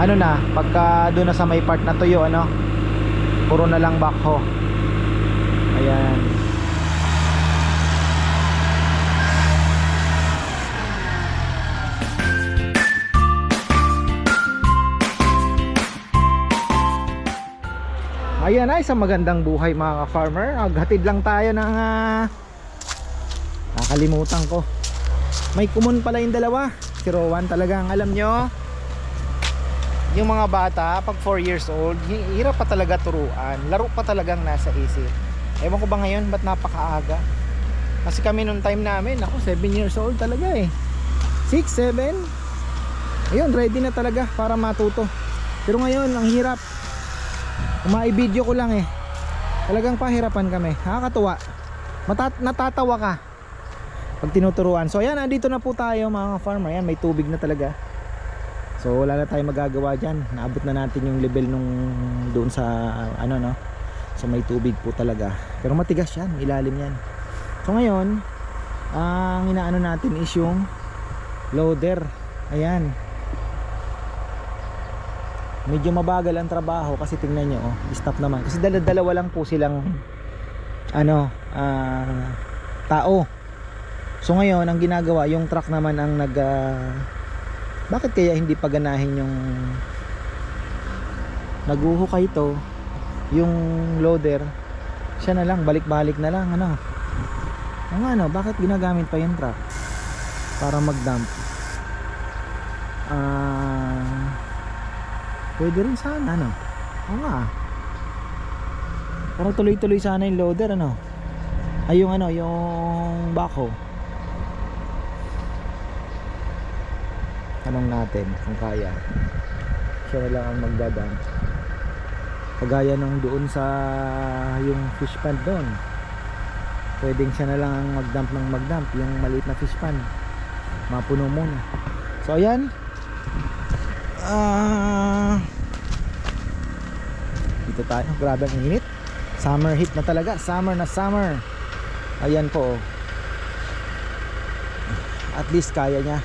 ano na pagka doon na sa may part na tuyo ano puro na lang backhoe ayan Ayan ay, sa magandang buhay mga ka-farmer. Aghatid lang tayo ng ah, nakalimutan ko. May kumon pala yung dalawa. Si Rowan talagang alam nyo. Yung mga bata, pag 4 years old, hi- hirap pa talaga turuan. Laro pa talagang nasa isip. Ewan ko ba ngayon, ba't napakaaga? Kasi kami nung time namin, ako 7 years old talaga eh. 6, 7. Ayun, ready na talaga para matuto. Pero ngayon, ang hirap. Umai-video ko lang eh. Talagang pahirapan kami. Nakakatuwa. Matat natatawa ka pag tinuturuan. So ayan, andito na po tayo mga farmer. Ayan, may tubig na talaga. So wala na tayong magagawa dyan. Naabot na natin yung level nung doon sa ano no. So may tubig po talaga. Pero matigas yan, ilalim yan. So ngayon, ang inaano natin is yung loader. Ayan. Medyo mabagal ang trabaho kasi tingnan nyo, oh, stop naman. Kasi dala dalawa lang po silang ano, ah, tao. So ngayon, ang ginagawa, yung truck naman ang nag ah, bakit kaya hindi paganahin yung naguhukay ito yung loader siya na lang, balik-balik na lang ano? Ang ano, bakit ginagamit pa yung truck? Para mag-dump. Ah pwede rin sana ano? Oo nga. Parang tuloy-tuloy sana yung loader ano? Ay yung ano, yung backhoe tanong natin kung kaya. Siya na lang ang magdadam kagaya nung doon sa yung fish pond doon. Pwedeng siya na lang ang magdump ng magdump yung maliit na fish pond. Mapuno muna. So ayan. Ah. Dito tayo. Grabe ang init. Summer heat na talaga. Summer na summer. Ayan po oh. at least kaya niya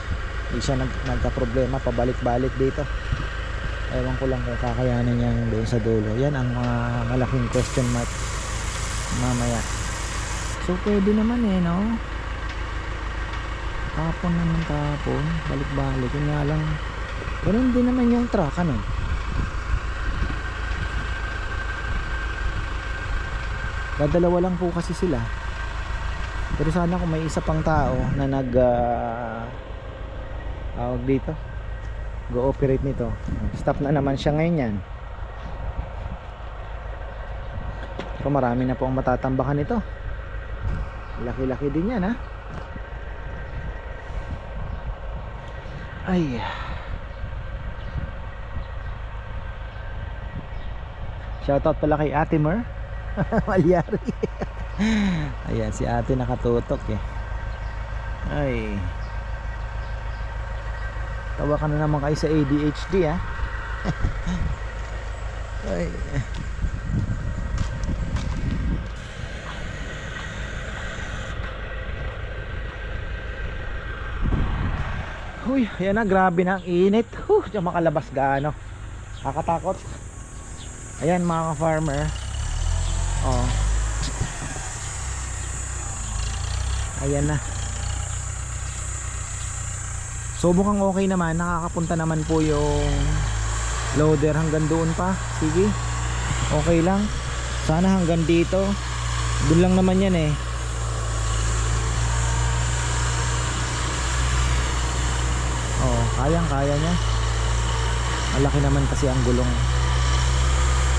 hindi siya nag, nagka-problema pabalik-balik dito. Ewan ko lang kung kakayanin niya doon sa dulo. Yan ang mga malaking question mark. Mamaya. So pwede naman eh no? Tapon naman tapon. Balik-balik. Yun nga lang. Ganun din naman yung truck ano? Dadalawa lang po kasi sila. Pero sana kung may isa pang tao na nag ah, tawag dito. Go operate nito. Stop na naman siya ngayon yan. Pero marami na po ang matatambakan nito. Laki laki din yan ha? Ay. Shoutout pala kay Ate Mer. Malyari. Ayan si ate nakatutok eh. Ay Tawa ka na naman kayo sa ADHD ha. Ay. Uy, ayan na, grabe na ang init. Huh, diyan makalabas gaano. Nakakatakot. Ayan mga farmer. Oh. Ayan na. So mukhang okay naman, nakakapunta naman po yung loader hanggang doon pa. Sige. Okay lang. Sana hanggang dito. Doon lang naman yan eh. Oh, kayang kaya niya. Malaki naman kasi ang gulong.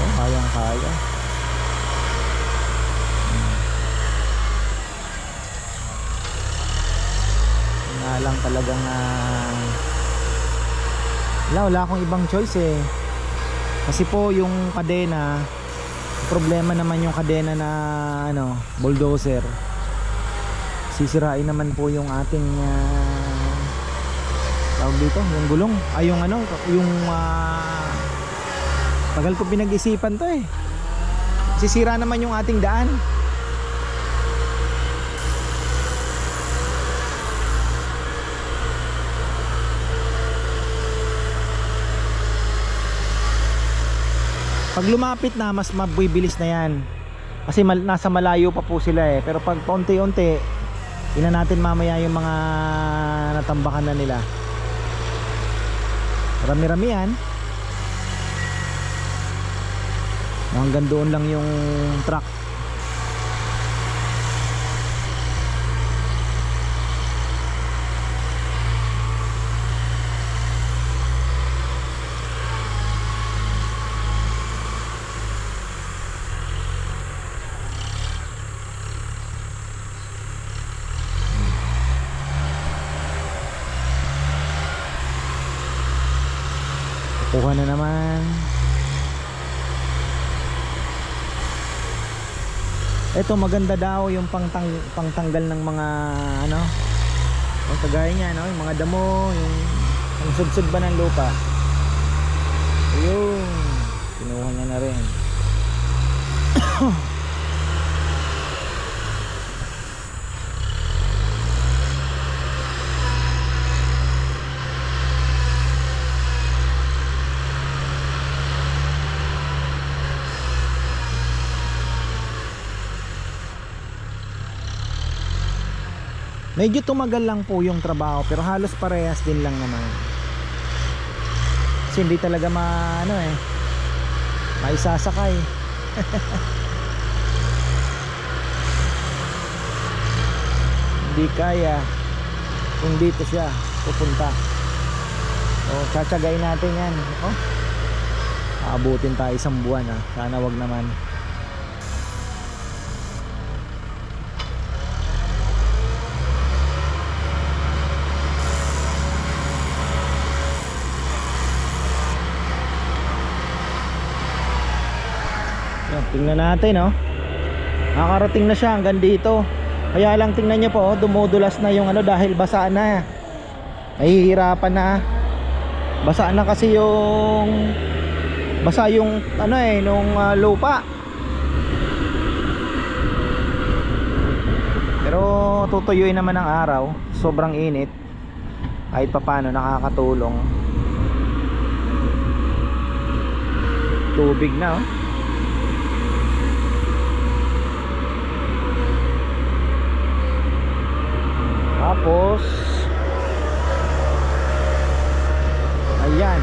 Oh, kayang lang talagang uh, wala, wala akong ibang choice eh. Kasi po yung kadena problema naman yung kadena na ano bulldozer. Sisirain naman po yung ating uh, tawag dito yung gulong. Ay yung ano yung uh, tagal ko pinag-isipan to eh. Sisira naman yung ating daan Pag lumapit na, mas mabibilis na yan. Kasi mal- nasa malayo pa po sila eh. Pero pag paunti-unti, ina natin mamaya yung mga natambakan na nila. Rami-rami yan. Hanggang doon lang yung truck. Kuha na naman. Ito maganda daw yung pangtang pangtanggal ng mga ano. Yung kagaya niya no, yung mga damo, yung ang sudsud ba ng lupa. Ayun. Kinuha niya na rin. Medyo tumagal lang po yung trabaho pero halos parehas din lang naman. Kasi hindi talaga ma ano eh maisasakay. hindi kaya kung dito siya pupunta. O tsatsagayin natin yan. Oh. Aabutin tayo isang buwan ah. Sana wag naman. Tingnan natin oh. Nakakarating na siya hanggang dito. Kaya lang tingnan niyo po, oh, dumudulas na yung ano dahil basa na. Nahihirapan na. Basa na kasi yung basa yung ano eh nung ah, lupa. Pero tutuyuin naman ng araw, sobrang init. Kahit papano nakakatulong. Tubig na oh. Tapos Ayan.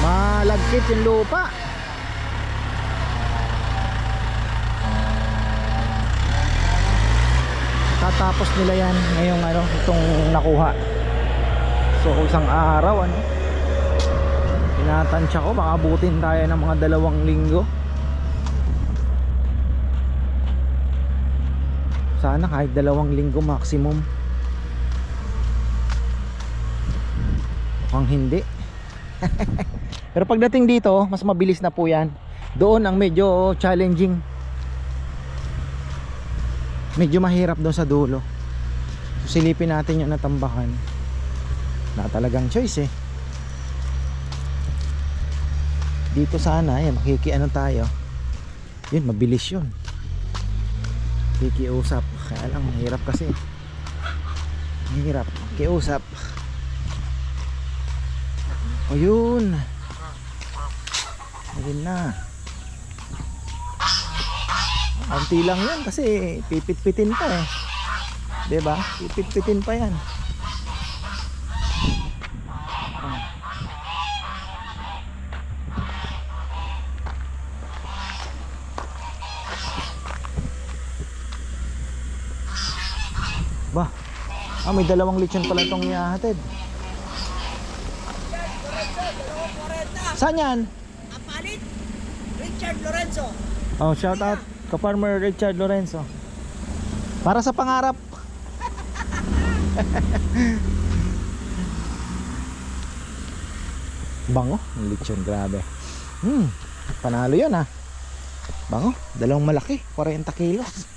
Malagkit yung lupa. Tatapos nila yan ngayong ano, itong nakuha. So isang araw ano. Tinatansya ko baka abutin tayo ng mga dalawang linggo Sana kahit dalawang linggo maximum. Mukhang hindi. Pero pagdating dito, mas mabilis na po yan. Doon ang medyo challenging. Medyo mahirap doon sa dulo. Silipin natin yung natambakan. Na talagang choice eh. Dito sana, yan, makikiano tayo. Yun, mabilis yun kikiusap kaya lang mahirap kasi. Mahirap kiusap. O yun. Ayun na. Anti lang yan kasi pipit-pitin pa eh. Ba? Pipit-pitin pa yan Ba? Ah, may dalawang lechon pala itong ihahatid. Saan yan? Apalit, Richard Lorenzo. Oh, shout out ka Farmer Richard Lorenzo. Para sa pangarap. Bango, ang lechon, grabe. Hmm, panalo 'yon ah. Bango, dalawang malaki, 40 kilos.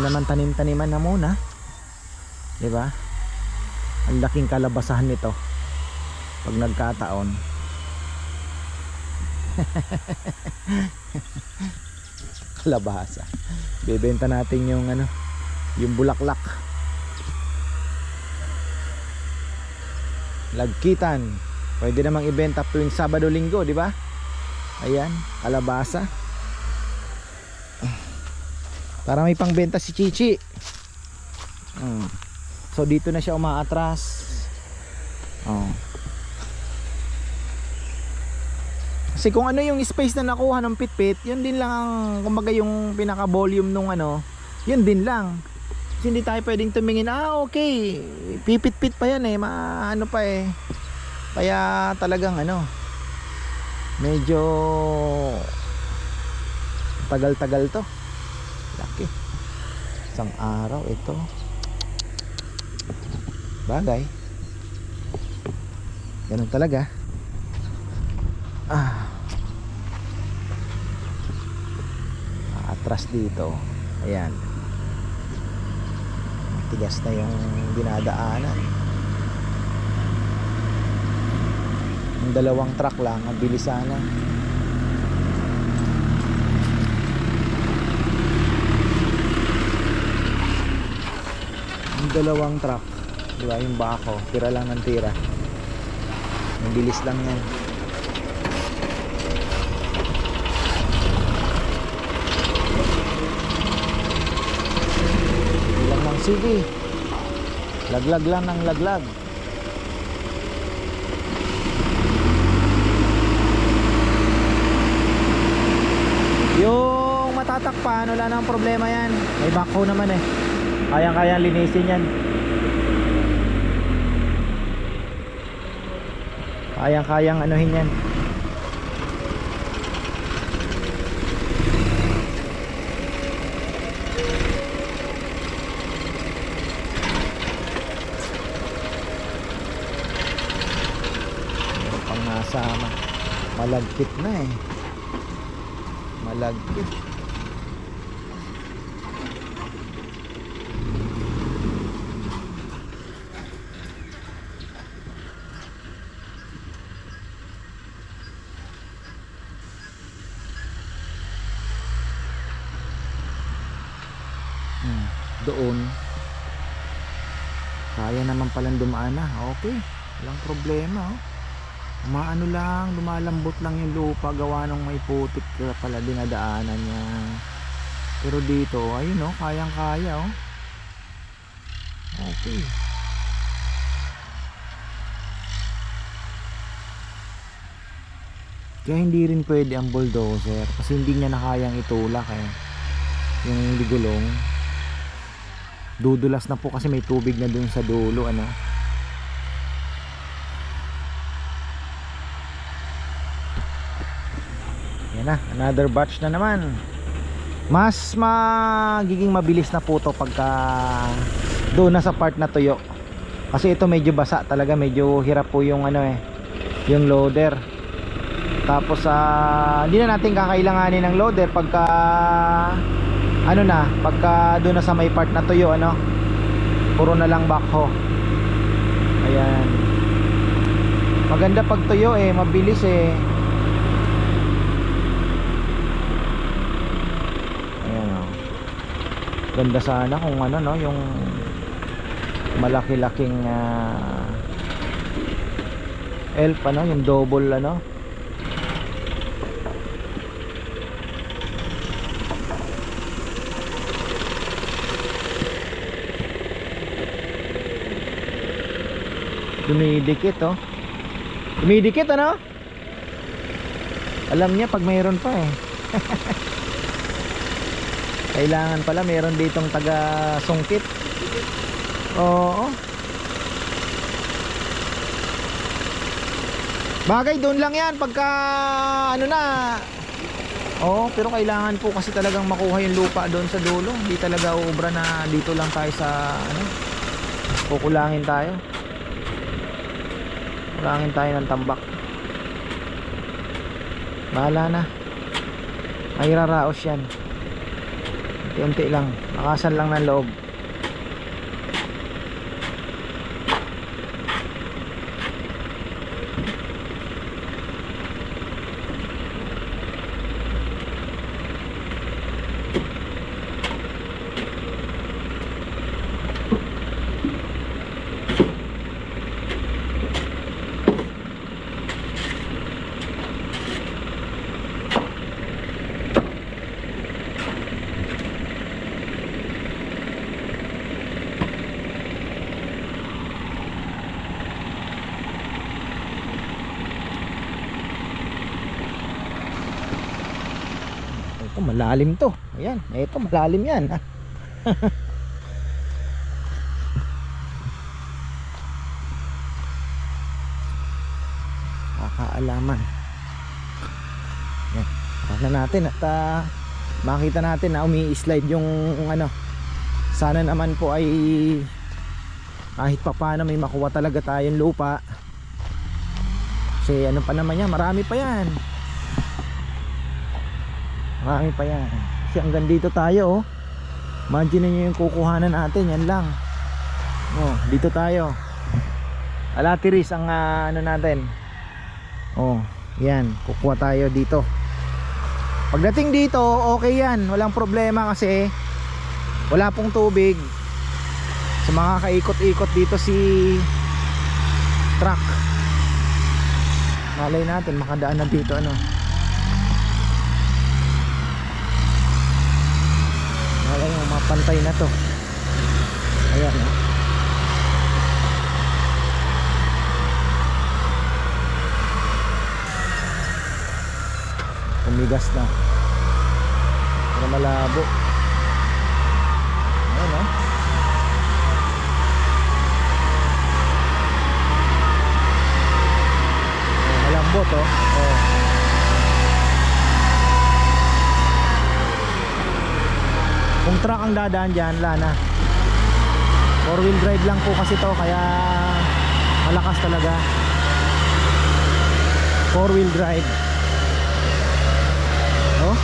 Pwede naman tanim-taniman na muna. 'Di ba? Ang laking kalabasahan nito. Pag nagkataon. Kalabasa. Bebenta natin yung ano, yung bulaklak. Lagkitan. Pwede namang ibenta tuwing Sabado Linggo, di ba? Ayan, kalabasa. Para may pangbenta si Chichi. Mm. So dito na siya umaatras. Oh. Kasi kung ano yung space na nakuha ng pitpit, yun din lang ang kumbaga yung pinaka volume nung ano, yun din lang. Kasi hindi tayo pwedeng tumingin, ah okay, pipit-pit pa yan eh, maano pa eh. Kaya talagang ano, medyo tagal-tagal to. Laki. Isang araw ito. Bagay. Ganun talaga. Ah. Atras dito. Ayan. Matigas na yung dinadaanan. Yung dalawang truck lang, ang bilis sana. Dalawang truck, di ba, yung bako, tira lang ng tira. Ang bilis lang yan. Bilang ng sige. Laglag lang ng laglag. Yung matatakpan, wala nang problema yan. May backhoe naman eh. Kayang-kayang linisin yan. Kayang-kayang anuhin yan. Pang nasama. Malagkit na eh. Malagkit. Hmm, doon kaya naman palang dumaan na okay. Walang problema oh. maano lang lumalambot lang yung lupa gawa ng may putik pala dinadaanan niya. Pero dito ayun oh kayang kaya oh. Okay. Kaya hindi rin pwede ang bulldozer kasi hindi niya na kayang itulak eh. Yung ligulong. Dudulas na po kasi may tubig na dun sa dulo ano yan na another batch na naman. Mas magiging mabilis na po to pagka doon na sa part na tuyo. Kasi ito medyo basa talaga medyo hirap po yung ano eh yung loader. Tapos sa hindi na natin kakailanganin ng loader pagka ano na pagka doon na sa may part na tuyo ano? Puro na lang backhoe ayan. Maganda pag tuyo eh mabilis eh ayan o ganda sana kung ano no yung malaki-laking uh, elf ano yung double ano Dumidikit oh. Dumidikit ano? Alam niya pag mayroon pa eh. Kailangan pala mayroon ditong taga sungkit. Oo. Bagay doon lang yan pagka ano na. Oo, pero kailangan po kasi talagang makuha yung lupa doon sa dulo. Hindi talaga uubra na dito lang tayo sa ano. Kukulangin tayo. Kulangin tayo ng tambak. Bahala na. Ay raraos yan. Unti-unti lang. Makasan lang ng loob. Ito, malalim to. Ayan, ito, malalim yan. Kakaalaman. Yan. Paano natin at ah, makita natin na umi-slide yung ano. Sana naman po ay kahit pa paano may makuha talaga tayong lupa. Kasi ano pa naman yan, marami pa yan. Marami pa yan. Kasi hanggang dito tayo oh. Imagine nyo yung kukuhanan natin, yan lang. Oh, dito tayo. Alatiris ang ah, ano natin. Oh, yan, kukuha tayo dito. Pagdating dito, okay yan, walang problema kasi wala pong tubig. Sa mga kaikot-ikot dito si truck. Malay natin makadaan na dito ano. Mo mapantay na to. Ayan oh. Tumigas na. Pero malabo. Ayan oh. Oh, malambot oh. oh. Kung truck ang dadaan dyan, lana. Four wheel drive lang po kasi to kaya malakas talaga. Four wheel drive. Oh.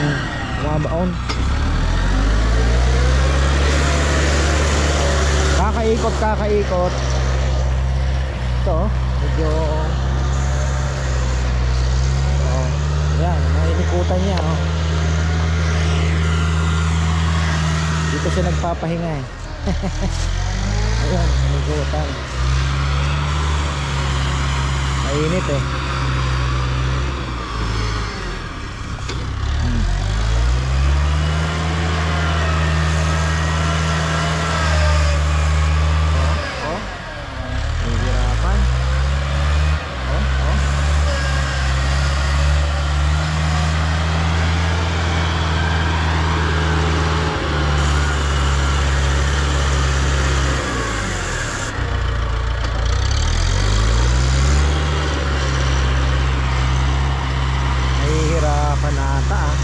Hmm, bumabaon. Kakaikot, kakaikot. Ito, medyo Oh, yan, nainikutan niya, oh. Dito siya nagpapahinga eh. Ayan, nainikutan. Mainit eh. Hmm. Oh, oh. Nahihirapan. Oh, oh. Nahihirapan ata ah.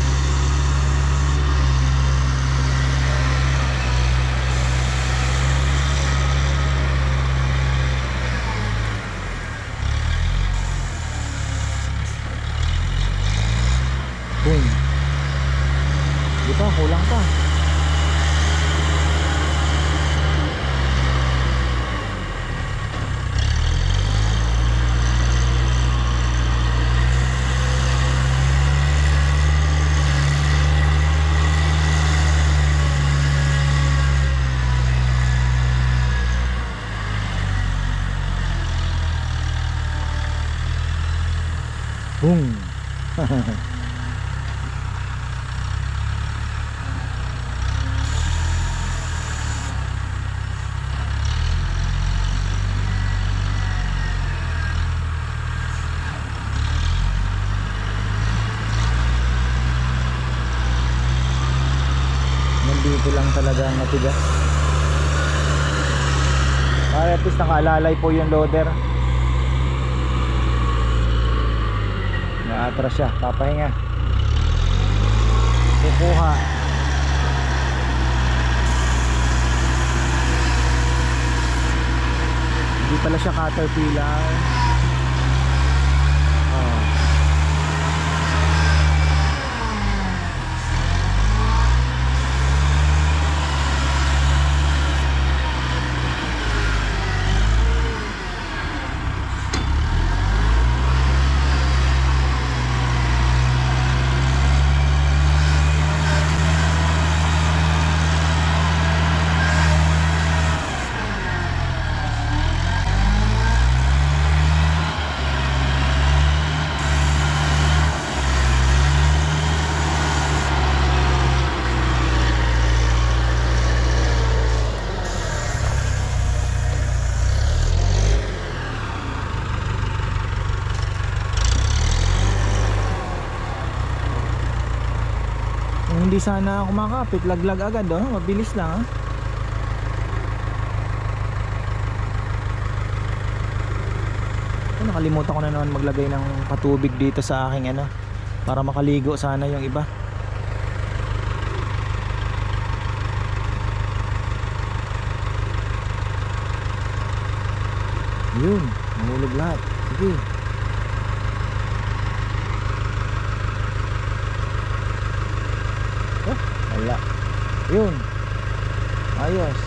Boom. Di pa, kulang pa. Boom. Nandito lang talaga ang matigas. Para at least nakaalalay po yung loader. Naatras siya, papahinga. Kukuha. Hindi pala siya caterpillar. Sana kumakapit, laglag agad oh. Mabilis lang ah. Ay, nakalimutan ko na naman maglagay ng patubig dito sa aking ano para makaligo sana yung iba. Yun, nahulog lahat. Sige. Oh, wala. Yun. Ayos.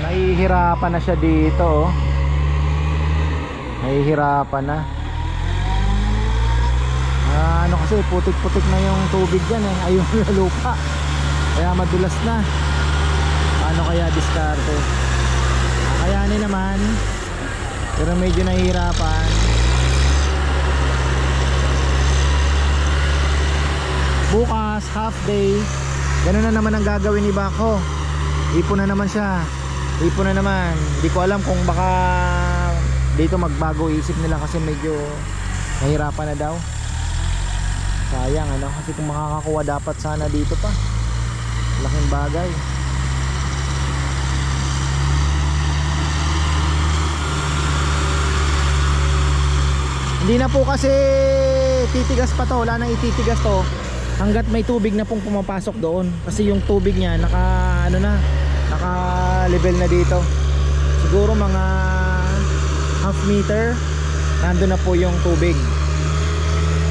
Nahihirapan na siya dito, oh. Nahihirapan na. Ah, ano kasi, putik-putik na yung tubig dyan eh. Ayun yung lupa. Kaya madulas na. Paano kaya diskarte? Ah, Kayanin naman. Pero medyo nahihirapan. Bukas, half day. Ganun na naman ang gagawin ni Bako. Ipon na naman siya. Ipon na naman. Hindi ko alam kung baka dito magbago isip nila kasi medyo nahirapan na daw. Sayang ano kasi kung makakakuha dapat sana dito pa. Laking bagay. Hindi na po kasi titigas pa to, wala nang ititigas to hanggat may tubig na pong pumapasok doon. Kasi yung tubig niya naka ano na naka level na dito. Siguro mga half meter nandun na po yung tubig.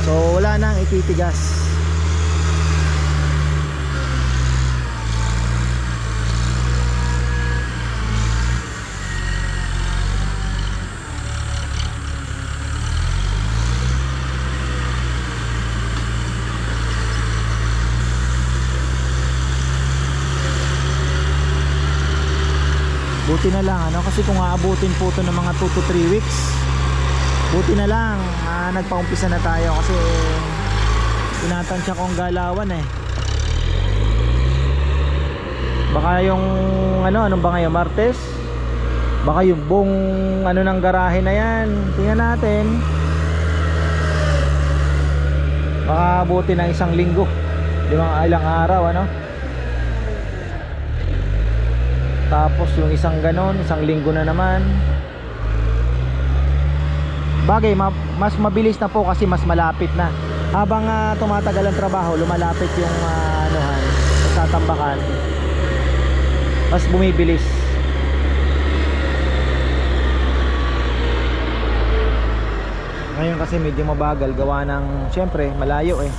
So wala nang ititigas Buti na lang ano? Kasi kung aabutin po to ng mga 2 to 3 weeks Buti na lang ah, nagpaumpisa na tayo kasi tinatansya ko ang galawan eh. Baka yung ano anong ba ngayon Martes? Baka yung buong ano ng garahe na yan Tingnan natin. Baka abutin ng isang linggo Limang ilang araw ano Tapos yung isang ganon, isang linggo na naman. Bagay, ma- mas mabilis na po kasi mas malapit na. Habang ah, tumatagal ang trabaho, lumalapit yung uh, anuhan, tatambakan. Mas bumibilis. Ngayon kasi medyo mabagal gawa ng syempre malayo eh.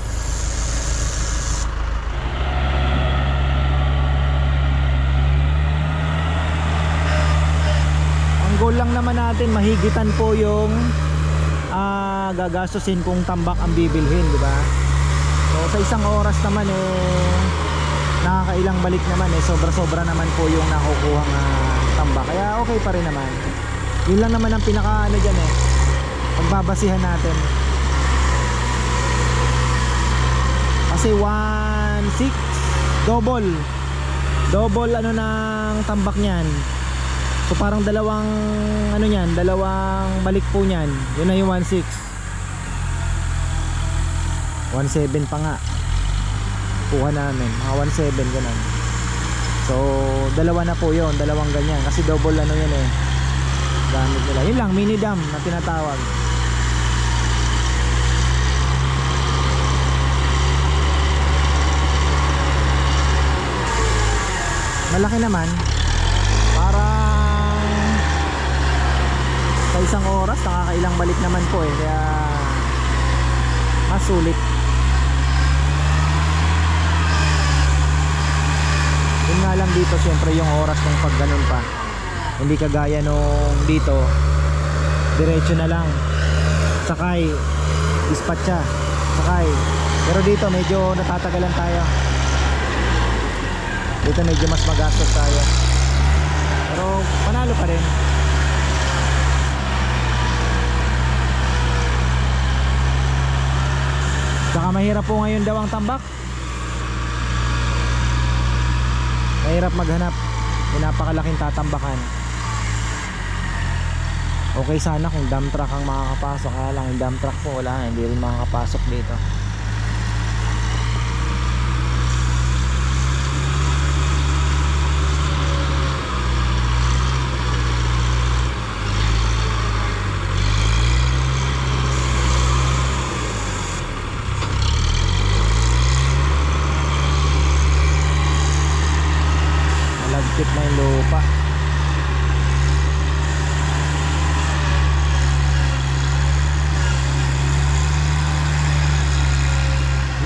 Ang goal lang naman natin mahigitan po yung ah, gagastusin kung tambak ang bibilhin, di ba? So sa isang oras naman eh nakakailang balik naman eh sobra-sobra naman po yung nakukuha tambak. Kaya okay pa rin naman. Yun lang naman ang pinaka ano diyan eh. Pagbabasihan natin. Kasi 1.6 double. Double ano ng tambak niyan. So parang dalawang ano niyan, dalawang balik po niyan. Yun na yung 1.6. 1.7 pa nga. Kuha namin, mga 1.7 ganun. So dalawa na po 'yon, dalawang ganyan kasi double ano yan eh. Gamit nila. Yun lang, mini dam na tinatawag. Malaki naman. Sa isang oras nakakailang balik naman po eh kaya mas sulit yun nga lang dito syempre yung oras ng pag ganun pa. Hindi kagaya nung dito diretso na lang. Sakay dispatcha sakay. Pero dito medyo natatagalan tayo. Dito medyo mas magastos tayo. Pero panalo pa rin Saka mahirap po ngayon daw ang tambak. Mahirap maghanap. May napakalaking tatambakan. Okay sana kung dump truck ang makakapasok. Kaya lang yung dump truck po wala, hindi rin makakapasok dito. Malagkit na yung lupa.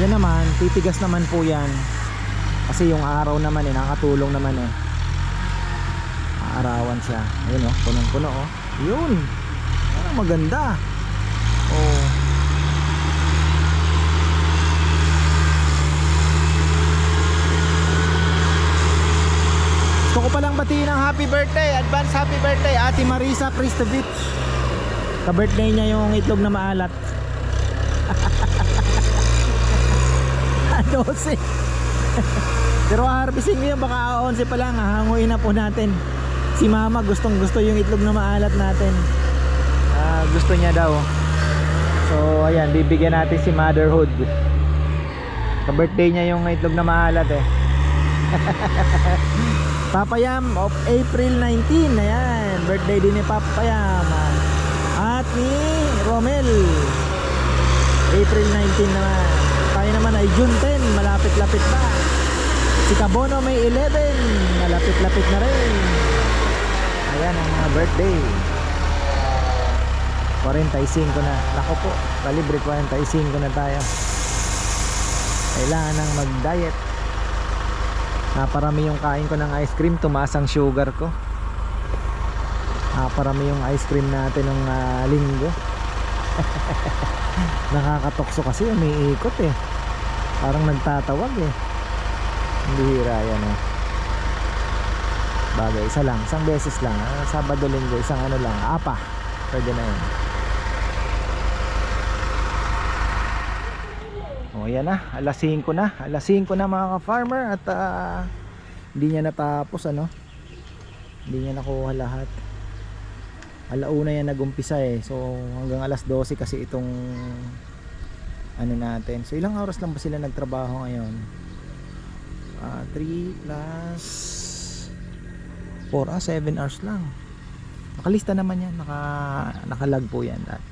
Yan naman, titigas naman po yan. Kasi yung araw naman eh, nakatulong naman eh. Aarawan siya. Ayun oh, punong-puno oh. Yun. Ah, maganda. Oh. Gusto ko palang batiin ng happy birthday, advance happy birthday, Ate Marisa Kristovich. Ka-birthday niya yung itlog na maalat. 12. Pero harvesting niya baka 11 pa lang, hahanguin na po natin. Si mama gustong gusto yung itlog na maalat natin. Ah, gusto niya daw. So ayan, bibigyan natin si motherhood. Ka-birthday niya yung itlog na maalat eh. Papayam of April 19. Ayan, birthday din ni Papayam. At ni Romel. April 19 naman. Tayo naman ay June 10, malapit-lapit pa. Si Kabono may 11, malapit-lapit na rin. Ayan ang mga birthday. 45 na. Nako po, kalibre 45 na tayo. Kailangan nang mag-diet. Naparami yung kain ko ng ice cream, tumaas ang sugar ko. Naparami yung ice cream natin ng ah, linggo. Nakakatokso kasi umiikot eh. Parang nagtatawag eh. Hindi hira yan eh. Bagay, isa lang, isang beses lang. ah, Sabado, linggo, isang ano lang, apa. Pwede na yun. O yan na, alas 5 na. Alas 5 na mga ka-farmer at ah, hindi niya natapos ano. Hindi niya nakuha lahat. Alauna yan nagumpisa eh. So hanggang alas 12 kasi itong ano natin. So ilang oras lang ba sila nagtrabaho ngayon? Ah, 3 plus 4 ah 7 hours lang. Nakalista naman yan, naka nakalag po yan lahat.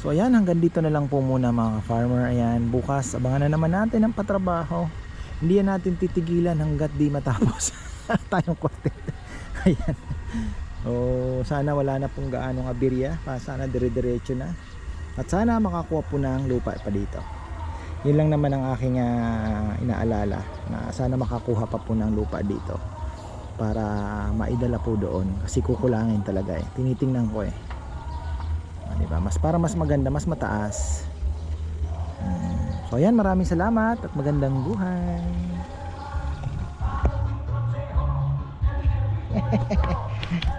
So ayan, hanggang dito na lang po muna mga farmer. Ayan, bukas abangan na naman natin ang patrabaho. Hindi yan natin titigilan hanggat di matapos tayong content. ayan. O sana wala na pong gaanong abirya. Pa sana dire-diretso na. At sana makakuha po ng lupa pa dito. Yun lang naman ang aking ah, inaalala na sana makakuha pa po ng lupa dito para maidala po doon kasi kukulangin talaga eh. Tinitingnan ko eh. Ah, di ba? Mas para mas maganda, mas mataas. Hmm. So ayan, maraming salamat at magandang buhay.